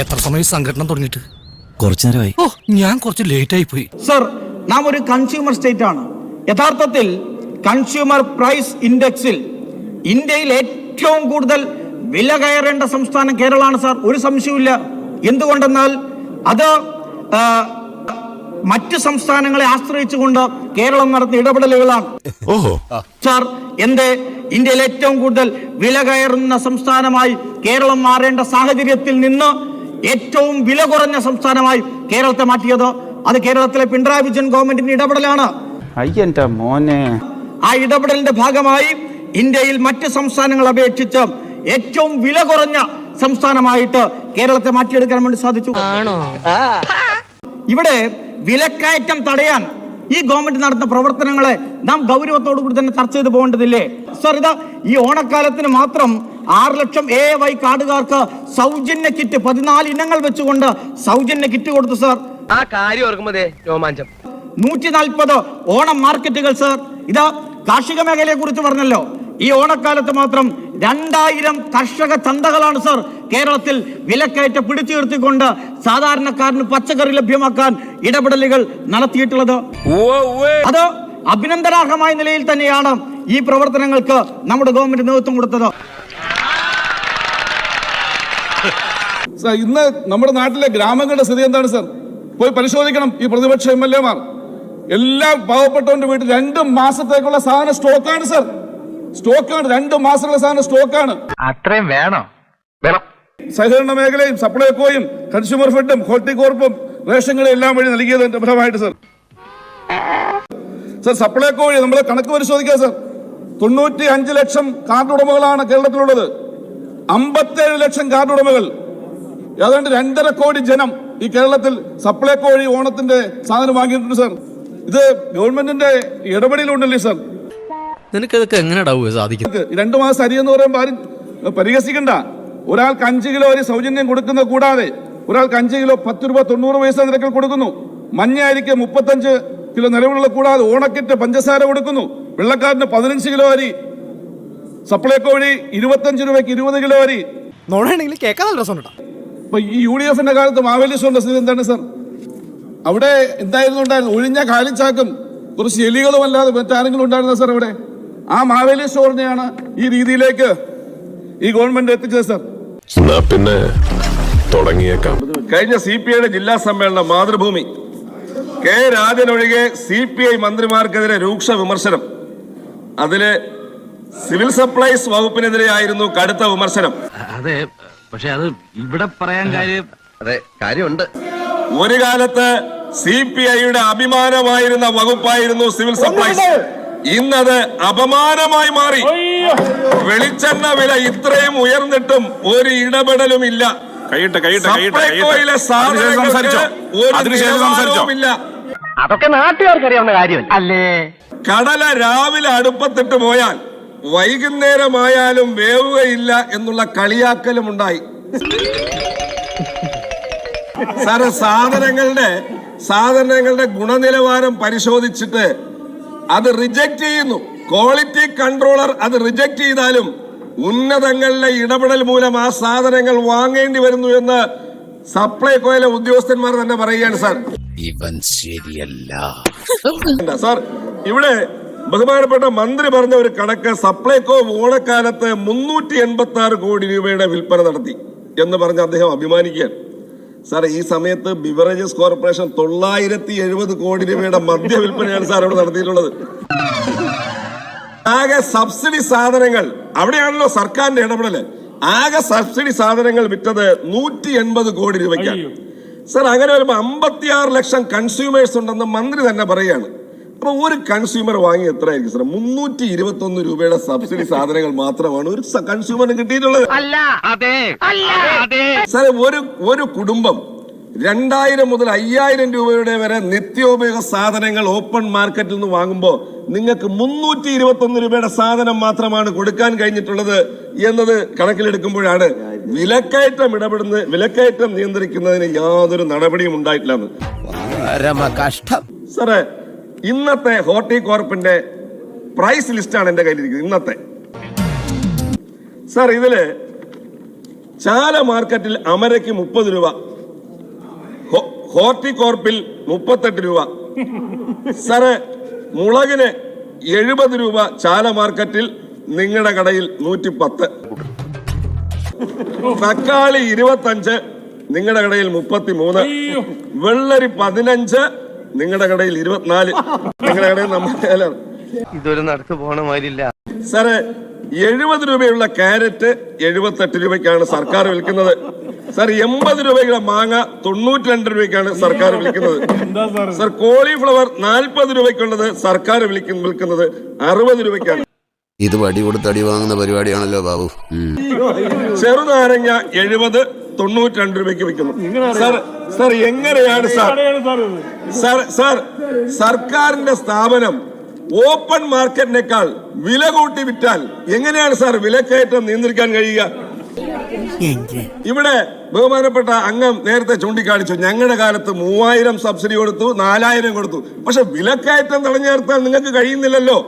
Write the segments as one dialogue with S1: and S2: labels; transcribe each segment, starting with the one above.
S1: എത്ര സമയം സംഘടന തുടങ്ങിയിട്ട്?
S2: കുറച്ചു നേരമായി
S1: ഓ ഞാൻ കുറച്ച് ലേറ്റ് ആയി പോയി.
S3: സർ നാം ഒരു കൺസ്യൂമർ സ്റ്റേറ്റ് ആണ്. യഥാർത്ഥത്തിൽ കൺസ്യൂമർ പ്രൈസ് ഇൻഡെക്സിൽ ഇന്ത്യയിൽ ഏറ്റവും കൂടുതൽ വില കയറേണ്ട സംസ്ഥാനം കേരളമാണ് സാർ. ഒരു സംശയവുമില്ല. എന്തുകൊണ്ടെന്നാൽ അത് മറ്റു മറ്റ് സംസ്ഥാനങ്ങളെ ആശ്രയിച്ചുകൊണ്ട് കേരളം നടത്തിയ ഇടപെടലുകളാണ്.
S4: ഓഹോ.
S3: സാർ എന്റെ ഇന്ത്യയിൽ ഏറ്റവും കൂടുതൽ വില കയറുന്ന സംസ്ഥാനമായി കേരളം മാറേണ്ട സാഹചര്യത്തിൽ നിന്ന് ഏറ്റവും വില കുറഞ്ഞ സംസ്ഥാനമായി കേരളത്തെ മാറ്റിയത്. അത് കേരളത്തിലെ പിണറായി വിജയൻ ഗവൺമെന്റിന്റെ ഇടപെടലാണ്.
S5: മോനെ.
S3: ആ ഇടപെടലിന്റെ ഭാഗമായി ഇന്ത്യയിൽ മറ്റ് സംസ്ഥാനങ്ങളെ അപേക്ഷിച്ച് ഏറ്റവും വില കുറഞ്ഞ സംസ്ഥാനമായിട്ട് കേരളത്തെ മാറ്റിയെടുക്കാൻ വേണ്ടി സാധിച്ചു. ഇവിടെ വിലക്കയറ്റം തടയാൻ ഈ ഗവൺമെന്റ് നടത്തുന്ന പ്രവർത്തനങ്ങളെ നാം ഗൗരവത്തോടു കൂടി തന്നെ ചർച്ച ചെയ്ത് പോകേണ്ടതില്ലേ? സർ ഇതാ ഈ ഓണക്കാലത്തിന് മാത്രം ആറ് ലക്ഷം എ വൈ കാർഡുകാർക്ക് സൗജന്യ കിറ്റ് പതിനാല് ഇനങ്ങൾ വെച്ചുകൊണ്ട് സൗജന്യ കിറ്റ് കൊടുത്തു സാർ.
S6: ആ കാര്യം ഓർക്കുമ്പോ രോമാഞ്ചം.
S3: നൂറ്റി നാൽപ്പത് ഓണം മാർക്കറ്റുകൾ സാർ. ഇതാ കാർഷിക മേഖലയെ കുറിച്ച് പറഞ്ഞല്ലോ. ഈ ഓണക്കാലത്ത് മാത്രം രണ്ടായിരം കർഷക ചന്തകളാണ് സർ കേരളത്തിൽ വിലക്കയറ്റം പിടിച്ചു നിർത്തിക്കൊണ്ട് സാധാരണക്കാരന് പച്ചക്കറി ലഭ്യമാക്കാൻ ഇടപെടലുകൾ നടത്തിയിട്ടുള്ളത്. അത് അഭിനന്ദനാർഹമായ നിലയിൽ തന്നെയാണ് ഈ പ്രവർത്തനങ്ങൾക്ക് നമ്മുടെ ഗവൺമെന്റ് നേതൃത്വം കൊടുത്തത്.
S7: സർ ഇന്ന് നമ്മുടെ നാട്ടിലെ ഗ്രാമങ്ങളുടെ സ്ഥിതി എന്താണ് സർ? പോയി പരിശോധിക്കണം ഈ പ്രതിപക്ഷ എം എൽ എമാർ എല്ലാ പാവപ്പെട്ടവന്റെ വീട്ടിൽ രണ്ട് മാസത്തേക്കുള്ള സാധനം സ്റ്റോക്കാണ് സർ. സ്റ്റോക്കാണ് രണ്ട് മാസമുള്ള സാധനം സ്റ്റോക്കാണ്.
S6: അത്രയും വേണോ? വേണം.
S7: സഹകരണ മേഖലയും സപ്ലൈകോയും കൺസ്യൂമർ ഫെഡും ഹോർട്ടികോർപ്പും റേഷനുകളും എല്ലാം വഴി നൽകിയതിന്റെ ഫലമായിട്ട് സർ. സർ സപ്ലൈകോ വഴി നമ്മൾ കണക്ക് പരിശോധിക്കാം സർ. തൊണ്ണൂറ്റി അഞ്ച് ലക്ഷം കാർഡ് ഉടമകളാണ് കേരളത്തിലുള്ളത്. അമ്പത്തേഴ് ലക്ഷം കാർഡ് ഉടമകൾ ഏതാണ്ട് രണ്ടര കോടി ജനം ഈ കേരളത്തിൽ സപ്ലൈകോ വഴി ഓണത്തിന്റെ സാധനം വാങ്ങിയിട്ടുണ്ട് സാർ ഇത് ഗവൺമെന്റിന്റെ ഇടപെടലുണ്ടല്ലേ സർ
S2: നിനക്കതൊക്കെ എങ്ങനെ സാധിക്കും
S7: രണ്ടു മാസം അരി എന്ന് പറയുമ്പോൾ ആരും പരിഹസിക്കണ്ട. ഒരാൾക്ക് അഞ്ച് കിലോ അരി സൗജന്യം കൊടുക്കുന്ന കൂടാതെ ഒരാൾക്ക് അഞ്ച് കിലോ പത്ത് രൂപ തൊണ്ണൂറ് പൈസ നിരക്കിൽ കൊടുക്കുന്നു. മഞ്ഞ അരിക്ക് മുപ്പത്തഞ്ച് കിലോ നിലവിലുള്ള കൂടാതെ ഓണക്കിറ്റ് പഞ്ചസാര കൊടുക്കുന്നു. വെള്ളക്കാരന് പതിനഞ്ച് കിലോ അരി സപ്ലൈകോ വഴി ഇരുപത്തഞ്ച് രൂപയ്ക്ക് ഇരുപത് കിലോ അരി.
S1: നോടാണെങ്കിൽ കേൾക്കാൻ നല്ല രസമുണ്ടാ
S7: ഇപ്പൊ ഈ യു ഡി എഫിന്റെ കാലത്ത് മാവേലി സോറിന്റെ സ്ഥിതി എന്താണ് സർ? അവിടെ എന്തായിരുന്നു ഉണ്ടായിരുന്നു ഒഴിഞ്ഞ കാലിച്ചാക്കും കുറച്ച് എലികളും അല്ലാതെ മറ്റാരെങ്കിലും ഉണ്ടായിരുന്ന സർ അവിടെ? ആ മാവേലി സ്റ്റോറിനെയാണ് ഈ രീതിയിലേക്ക് ഈ ഗവൺമെന്റ് എത്തിച്ചത് സർ.
S4: പിന്നെ തുടങ്ങിയേക്കാം.
S8: കഴിഞ്ഞ സി പി ഐയുടെ ജില്ലാ സമ്മേളനം മാതൃഭൂമി. കെ രാജൻ ഒഴികെ സി പി ഐ മന്ത്രിമാർക്കെതിരെ രൂക്ഷ വിമർശനം. അതിലെ സിവിൽ സപ്ലൈസ് വകുപ്പിനെതിരെയായിരുന്നു കടുത്ത വിമർശനം.
S9: അതെ പക്ഷെ അത് ഇവിടെ പറയാൻ കാര്യം
S6: അതെ കാര്യമുണ്ട്.
S8: ഒരു കാലത്ത് സി പി ഐയുടെ അഭിമാനമായിരുന്ന വകുപ്പായിരുന്നു സിവിൽ സപ്ലൈസ്. ഇന്നത് അപമാനമായി മാറി. വെളിച്ചെണ്ണ വില ഇത്രയും ഉയർന്നിട്ടും ഒരു ഇടപെടലും ഇല്ല.
S4: കഴിയട്ടെ കഴിയട്ടെ കഴിയട്ടെ
S8: സാധനങ്ങൾക്ക് ഒരു
S6: അതൊക്കെ നാട്ടുകാർക്ക് അറിയാവുന്ന കാര്യം അല്ലേ?
S8: കടല രാവിലെ അടുപ്പത്തിട്ട് പോയാൽ വൈകുന്നേരമായാലും വേവുകയില്ല എന്നുള്ള കളിയാക്കലും ഉണ്ടായി. സാറ് സാധനങ്ങളുടെ സാധനങ്ങളുടെ ഗുണനിലവാരം പരിശോധിച്ചിട്ട് അത് റിജക്റ്റ് ചെയ്യുന്നു. ക്വാളിറ്റി കൺട്രോളർ അത് റിജക്റ്റ് ചെയ്താലും ഉന്നതങ്ങളുടെ ഇടപെടൽ മൂലം ആ സാധനങ്ങൾ വാങ്ങേണ്ടി വരുന്നു എന്ന് സപ്ലൈ സപ്ലൈകോയിലെ ഉദ്യോഗസ്ഥന്മാർ തന്നെ പറയുകയാണ് സാർ.
S2: ഇവൻ ശരിയല്ല.
S8: സാർ ഇവിടെ ബഹുമാനപ്പെട്ട മന്ത്രി പറഞ്ഞ ഒരു കണക്ക് സപ്ലൈകോ ഓണക്കാലത്ത് മുന്നൂറ്റി എൺപത്തി ആറ് കോടി രൂപയുടെ വിൽപ്പന നടത്തി എന്ന് പറഞ്ഞ് അദ്ദേഹം അഭിമാനിക്കുകയാണ്. സാർ ഈ സമയത്ത് ബിവറേജസ് കോർപ്പറേഷൻ തൊള്ളായിരത്തി എഴുപത് കോടി രൂപയുടെ മദ്യ വിൽപ്പനയാണ് സാർ ഇവിടെ നടത്തിയിട്ടുള്ളത്. ആകെ സബ്സിഡി സാധനങ്ങൾ അവിടെയാണല്ലോ സർക്കാരിന്റെ ഇടപെടൽ. ആകെ സബ്സിഡി സാധനങ്ങൾ വിറ്റത് നൂറ്റി എൺപത് കോടി രൂപയ്ക്കാണ്. സാർ അങ്ങനെ വരുമ്പോ അമ്പത്തിയാറ് ലക്ഷം കൺസ്യൂമേഴ്സ് ഉണ്ടെന്ന് മന്ത്രി തന്നെ പറയാണ് അപ്പൊ ഒരു കൺസ്യൂമർ വാങ്ങി എത്രയായിരിക്കും സാർ മുന്നൂറ്റി ഇരുപത്തി ഒന്ന് രൂപയുടെ സബ്സിഡി സാധനങ്ങൾ മാത്രമാണ് ഒരു കൺസ്യൂമറിന് കിട്ടിയിട്ടുള്ളത്.
S6: അല്ല. അതെ. അല്ല. അതെ.
S8: സാറേ ഒരു ഒരു കുടുംബം രണ്ടായിരം മുതൽ അയ്യായിരം രൂപയുടെ വരെ നിത്യോപയോഗ സാധനങ്ങൾ ഓപ്പൺ മാർക്കറ്റിൽ നിന്ന് വാങ്ങുമ്പോൾ നിങ്ങൾക്ക് മുന്നൂറ്റി ഇരുപത്തി ഒന്ന് രൂപയുടെ സാധനം മാത്രമാണ് കൊടുക്കാൻ കഴിഞ്ഞിട്ടുള്ളത് എന്നത് കണക്കിലെടുക്കുമ്പോഴാണ് വിലക്കയറ്റം ഇടപെടുന്ന വിലക്കയറ്റം നിയന്ത്രിക്കുന്നതിന് യാതൊരു നടപടിയും ഉണ്ടായിട്ടില്ലെന്ന്
S2: കഷ്ടം
S8: സാറേ ഇന്നത്തെ ഹോർട്ടികോർപ്പിന്റെ പ്രൈസ് ലിസ്റ്റാണ് എന്റെ കയ്യിലിരിക്കുന്നത് ഇന്നത്തെ. സാർ ഇതിൽ ചാല മാർക്കറ്റിൽ അമരയ്ക്ക് മുപ്പത് രൂപ ഹോർട്ടികോർപ്പിൽ മുപ്പത്തെട്ട് രൂപ. സാറ് മുളകിന് എഴുപത് രൂപ ചാല മാർക്കറ്റിൽ നിങ്ങളുടെ കടയിൽ നൂറ്റി പത്ത് തക്കാളി ഇരുപത്തഞ്ച് നിങ്ങളുടെ കടയിൽ മുപ്പത്തി മൂന്ന് വെള്ളരി പതിനഞ്ച് നിങ്ങളുടെ കടയിൽ ഇരുപത്തിനാല് നിങ്ങളുടെ കടയിൽ നമ്മുടെ
S6: ഇതൊരു നടത്തു പോണ മാതിരില്ല.
S8: സാറേ എഴുപത് രൂപയുള്ള ക്യാരറ്റ് എഴുപത്തെട്ട് രൂപയ്ക്കാണ് സർക്കാർ വിൽക്കുന്നത്. സാർ എൺപത് രൂപയുടെ മാങ്ങ തൊണ്ണൂറ്റി രണ്ട് രൂപയ്ക്കാണ് സർക്കാർ വിൽക്കുന്നത്. സാർ കോളിഫ്ലവർ നാൽപ്പത് രൂപയ്ക്കുള്ളത് സർക്കാർ വിൽക്കുന്നത് അറുപത് രൂപയ്ക്കാണ്.
S2: ഇത് വടി കൊടുത്ത് അടി വാങ്ങുന്ന പരിപാടിയാണല്ലോ ബാബു.
S8: ചെറുനാരങ്ങ എഴുപത് തൊണ്ണൂറ്റി രണ്ട് രൂപയ്ക്ക് വിൽക്കുന്നു. സാർ സാർ എങ്ങനെയാണ് സാർ? സാർ സാർ സർക്കാരിന്റെ സ്ഥാപനം ഓപ്പൺ മാർക്കറ്റിനേക്കാൾ വില കൂട്ടി വിറ്റാൽ എങ്ങനെയാണ് സാർ വിലക്കയറ്റം നിയന്ത്രിക്കാൻ കഴിയുക? ഇവിടെ ബഹുമാനപ്പെട്ട അംഗം നേരത്തെ ചൂണ്ടിക്കാണിച്ചു. ഞങ്ങളുടെ കാലത്ത് മൂവായിരം സബ്സിഡി കൊടുത്തു നാലായിരം കൊടുത്തു. പക്ഷെ വിലക്കയറ്റം തടഞ്ഞു നിർത്താൻ നിങ്ങൾക്ക് കഴിയുന്നില്ലല്ലോ.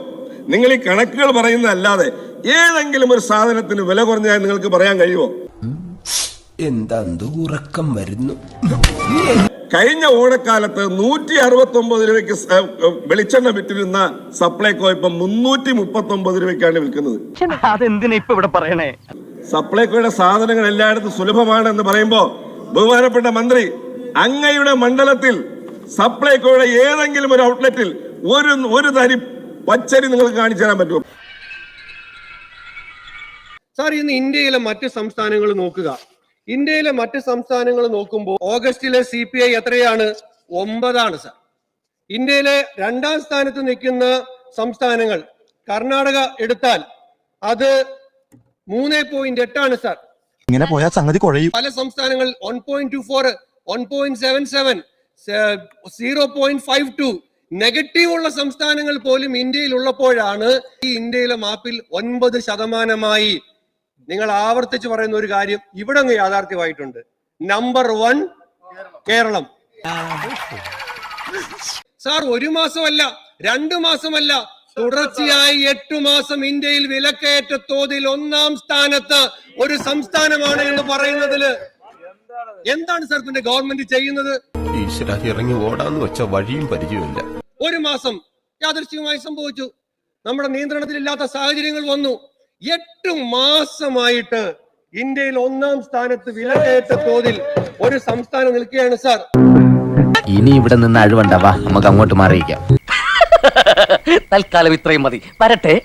S8: നിങ്ങൾ ഈ കണക്കുകൾ പറയുന്നതല്ലാതെ ഏതെങ്കിലും ഒരു സാധനത്തിന് വില കുറഞ്ഞാൽ നിങ്ങൾക്ക് പറയാൻ കഴിയുമോ?
S2: എന്താ ഉറക്കം വരുന്നു?
S8: കഴിഞ്ഞ ഓണക്കാലത്ത് നൂറ്റി അറുപത്തി ഒമ്പത് രൂപയ്ക്ക് വെളിച്ചെണ്ണ വിറ്റിരുന്ന സപ്ലൈകോ ഇപ്പൊ മുന്നൂറ്റി മുപ്പത്തി ഒമ്പത് രൂപയ്ക്കാണ് വിൽക്കുന്നത്.
S6: അതെന്തിനാ ഇപ്പൊ ഇവിടെ പറയണേ?
S8: സപ്ലൈകോയുടെ സാധനങ്ങൾ എല്ലായിടത്തും സുലഭമാണ് എന്ന് പറയുമ്പോ ബഹുമാനപ്പെട്ട മന്ത്രി അങ്ങയുടെ മണ്ഡലത്തിൽ സപ്ലൈകോയുടെ ഏതെങ്കിലും ഒരു ഔട്ട്ലെറ്റിൽ ഒരു ഒരു തരി പച്ചരി നിങ്ങൾക്ക് കാണിച്ചു തരാൻ പറ്റുമോ?
S10: സാർ ഇന്ന് ഇന്ത്യയിലെ മറ്റ് സംസ്ഥാനങ്ങൾ നോക്കുക. ഇന്ത്യയിലെ മറ്റ് സംസ്ഥാനങ്ങൾ നോക്കുമ്പോൾ ഓഗസ്റ്റിലെ സി പി ഐ എത്രയാണ്? ഒമ്പതാണ് സാർ. ഇന്ത്യയിലെ രണ്ടാം സ്ഥാനത്ത് നിൽക്കുന്ന സംസ്ഥാനങ്ങൾ കർണാടക എടുത്താൽ അത് മൂന്ന് പോയിന്റ് എട്ടാണ് സാർ.
S1: ഇങ്ങനെ പോയാൽ സംഗതി കുഴയും.
S10: പല സംസ്ഥാനങ്ങൾ one point two four one point seven seven zero point five two negative ഉള്ള സംസ്ഥാനങ്ങൾ പോലും ഇന്ത്യയിൽ ഉള്ളപ്പോഴാണ് ഈ ഇന്ത്യയിലെ മാപ്പിൽ ഒൻപത് ശതമാനമായി നിങ്ങൾ ആവർത്തിച്ച് പറയുന്ന ഒരു കാര്യം ഇവിടെ അങ്ങ് യാഥാർത്ഥ്യമായിട്ടുണ്ട്. Number one Kerala. സാർ ഒരു മാസമല്ല രണ്ടു മാസമല്ല. തുടർച്ചയായി എട്ടു മാസം ഇന്ത്യയിൽ വിലക്കയറ്റ തോതിൽ ഒന്നാം സ്ഥാനത്ത് ഒരു സംസ്ഥാനമാണ് എന്ന് പറയുന്നതിൽ എന്താണ് സാർ പിന്നെ ഗവൺമെന്റ് ചെയ്യുന്നത്?
S2: ഈശ്വര ഇറങ്ങി ഓടാന്ന് വെച്ച വഴിയും പരിചയമില്ല.
S10: ഒരു മാസം യാദൃശ്ചികമായി സംഭവിച്ചു. നമ്മുടെ നിയന്ത്രണത്തിലില്ലാത്ത സാഹചര്യങ്ങൾ വന്നു. എട്ട് മാസമായിട്ട് ഇന്ത്യയിൽ ഒന്നാം സ്ഥാനത്ത് വിലക്കയറ്റ തോതിൽ ഒരു സംസ്ഥാനം നിൽക്കുകയാണ് സാർ.
S6: ഇനി ഇവിടെ നിന്ന് അഴിവണ്ടാവാ നമുക്ക് അങ്ങോട്ട് മാറിയിക്കാം തൽക്കാലം ഇത്രയും മതി. വരട്ടെ.